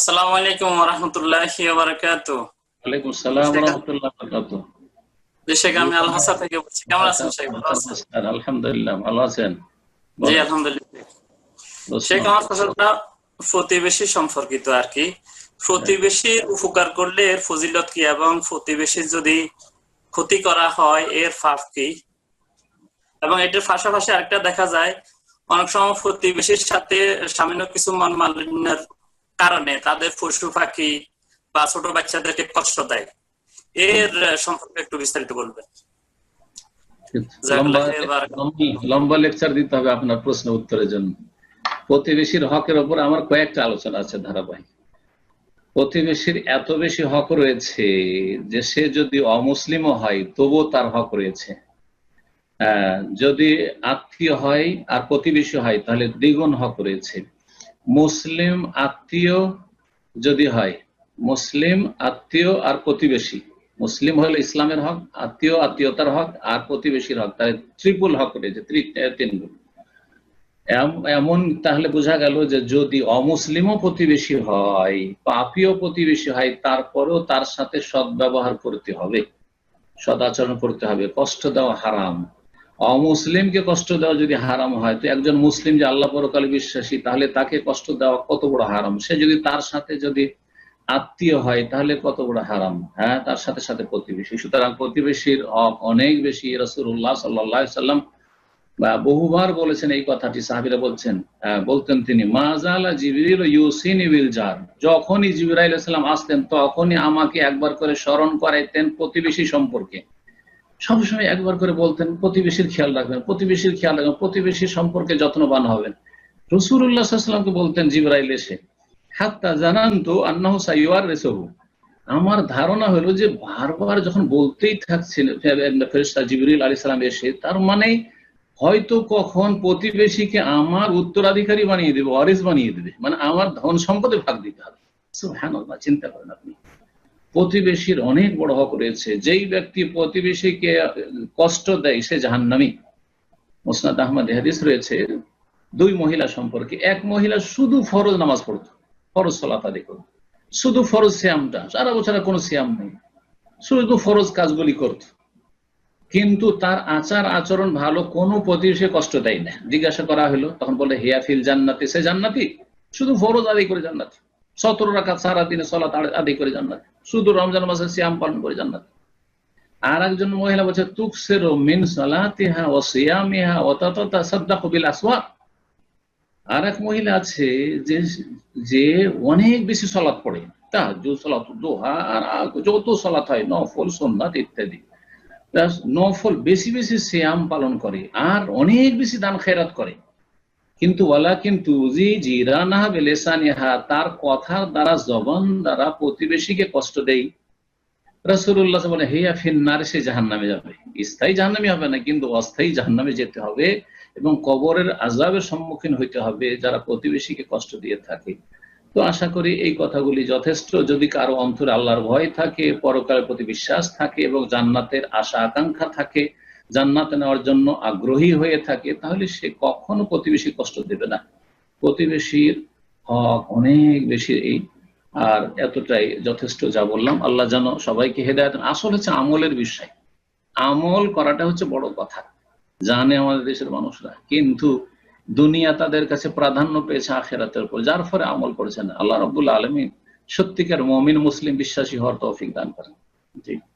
আসসালামু আলাইকুম রহমতুল্লাহি বারাকাতু ওয়ালাইকুম আসসালাম ওয়া রাহমাতুল্লাহি ওয়া শেখ আমি আল হাসা থেকে বলছি। কেমন আছেন শেখ? ভালো আছেন? আলহামদুলিল্লাহ ভালো আছেন। জি আলহামদুলিল্লাহ। শেখ আমার কথাটা প্রতিবেশী সম্পর্কিত আর কি। প্রতিবেশীর উপকার করলে এর ফজিলত কি এবং প্রতিবেশীর যদি ক্ষতি করা হয় এর ফাফ কি? এবং এটার পাশাপাশি আরেকটা দেখা যায় অনেক সময় প্রতিবেশীর সাথে সামান্য কিছু মন মালিন্যের কারণে তাদের পশু পাখি বা ছোট বাচ্চাদেরকে কষ্ট দেয়। এর সম্পর্কে একটু বিস্তারিত বলবেন। লম্বা লেকচার দিতে হবে আপনার প্রশ্ন উত্তরের জন্য। প্রতিবেশীর হকের ওপর আমার কয়েকটা আলোচনা আছে ধারাবাহিক। প্রতিবেশীর এত বেশি হক রয়েছে যে সে যদি অমুসলিমও হয় তবুও তার হক রয়েছে। যদি আত্মীয় হয় আর প্রতিবেশী হয় তাহলে দ্বিগুণ হক রয়েছে। মুসলিম আত্মীয় যদি হয়, মুসলিম আত্মীয় আর প্রতিবেশী। মুসলিম হলে ইসলামের হক, আত্মীয় আত্মীয়তার হক, আর প্রতিবেশীর হক। তাহলে ত্রিপুল হক রয়েছে তিন গুণ। এমন তাহলে বোঝা গেল যে যদি অমুসলিমও প্রতিবেশী হয়, পাপিও প্রতিবেশী হয়, তারপরেও তার সাথে সদ্ব্যবহার করতে হবে। সদাচরণ করতে হবে। কষ্ট দেওয়া হারাম। অমুসলিমকে কষ্ট দেওয়া যদি হারাম হয়, তো একজন মুসলিম যে আল্লাহ পরকালে বিশ্বাসী, তাহলে তাকে কষ্ট দেওয়া কত বড় হারাম? সে যদি তার সাথে যদি আত্মীয় হয়, তাহলে কত বড় হারাম? হ্যাঁ তার সাথে সাথে প্রতিবেশী। সুতরাং প্রতিবেশীর অনেক বেশি রসুল্লাহ সাল্লাহ সাল্লাম বা বহুবার বলেছেন এই কথাটি, সাহাবিরা বলছেন বলতেন তিনি মাজালা জিবির ইউসিন ইবিল জার। যখনই ইসলাম আসতেন তখনই আমাকে একবার করে স্মরণ করাইতেন প্রতিবেশী সম্পর্কে। সবসময় একবার করে বলতেন, প্রতিবেশীর খেয়াল রাখবেন, প্রতিবেশীর খেয়াল রাখবেন, প্রতিবেশীর সম্পর্কে যত্নবান হবেন। রসুল্লাহামকে বলতেন, জিবরাইল এসে, হাত্তা জানান তো আন্নাহ সাইয়ার রেসহু আমার ধারণা হলো যে বারবার যখন বলতেই থাকছেন ফেরেস্তা জিবরুল আলী সালাম এসে, তার মানে হয়তো কখন প্রতিবেশীকে আমার উত্তরাধিকারী বানিয়ে দেবে অরেস বানিয়ে দেবে মানে আমার ধন সম্পদে ভাগ দিতে হবে। হ্যাঁ চিন্তা করেন আপনি। প্রতিবেশীর অনেক বড় হক রয়েছে। যেই ব্যক্তি প্রতিবেশীকে কষ্ট দেয়, সে জাহান্নামি। মোসনাদ আহমদ হাদিস রয়েছে, দুই মহিলা সম্পর্কে। এক মহিলা শুধু ফরজ নামাজ পড়তো, ফরজ সলাত আদি করতো। শুধু ফরজ শ্যামটা সারা বছর কোনো শ্যাম নেই। শুধু ফরজ কাজগুলি করত। কিন্তু তার আচার আচরণ ভালো, কোনো প্রতিবেশী কষ্ট দেয় না। জিজ্ঞাসা করা হলো, তখন বলে হিয়াফিল জান্নাতি? সে জান্নাতি। শুধু ফরজ আদি করে জান্নাতি। সতেরো সারা দিনে সলাত আদি করে জান্নাত। শুধু রমজান মাসে শ্যাম পালন করে জান্নাত। আর একজন মহিলা বলছে, তুকসের মিন সালাতিহা ও সিয়ামিহা ও ততা সাদ্দাকু বিল আসওয়া আর এক মহিলা আছে, যে যে অনেক বেশি সলাৎ পড়ে। তাহাজ্জুদ সলাত দোহা আর যত সলাত হয়, নফল সোমনাথ ইত্যাদি। নফল বেশি বেশি শ্যাম পালন করে আর অনেক বেশি দান খেরাত করে। কিন্তু ওয়ালা কিন্তু জি জিরানাহা বেলেসানিহা, তার কথার দ্বারা জবান দ্বারা প্রতিবেশীকে কষ্ট দেই। রসুল্লাহ বলে হেয়া ফিন্নার সে জাহান নামে যাবে। স্থায়ী জাহান্নামি হবে না, কিন্তু অস্থায়ী জাহান্নামে যেতে হবে এবং কবরের আজাবের সম্মুখীন হইতে হবে যারা প্রতিবেশীকে কষ্ট দিয়ে থাকে। তো আশা করি এই কথাগুলি যথেষ্ট। যদি কারও অন্তরে আল্লাহর ভয় থাকে পরকালের প্রতি বিশ্বাস থাকে এবং জান্নাতের আশা আকাঙ্ক্ষা থাকে জান্নাতে নেওয়ার জন্য আগ্রহী হয়ে থাকে, তাহলে সে কখনো প্রতিবেশী কষ্ট দেবে না। প্রতিবেশীর হক অনেক বেশি এই। আর এতটাই যথেষ্ট যা বললাম, আল্লাহ যেন সবাইকে হেদায়ত আসল হচ্ছে আমলের বিষয়। আমল করাটা হচ্ছে বড় কথা। জানে আমাদের দেশের মানুষরা। কিন্তু দুনিয়া তাদের কাছে প্রাধান্য পেয়েছে আখেরাতের উপর, যার ফলে আমল করেছেন। আল্লাহ রবুল্লা আলমী সত্যিকার মমিন, মুসলিম বিশ্বাসী হওয়ার তৌফিক দান করেন। জি।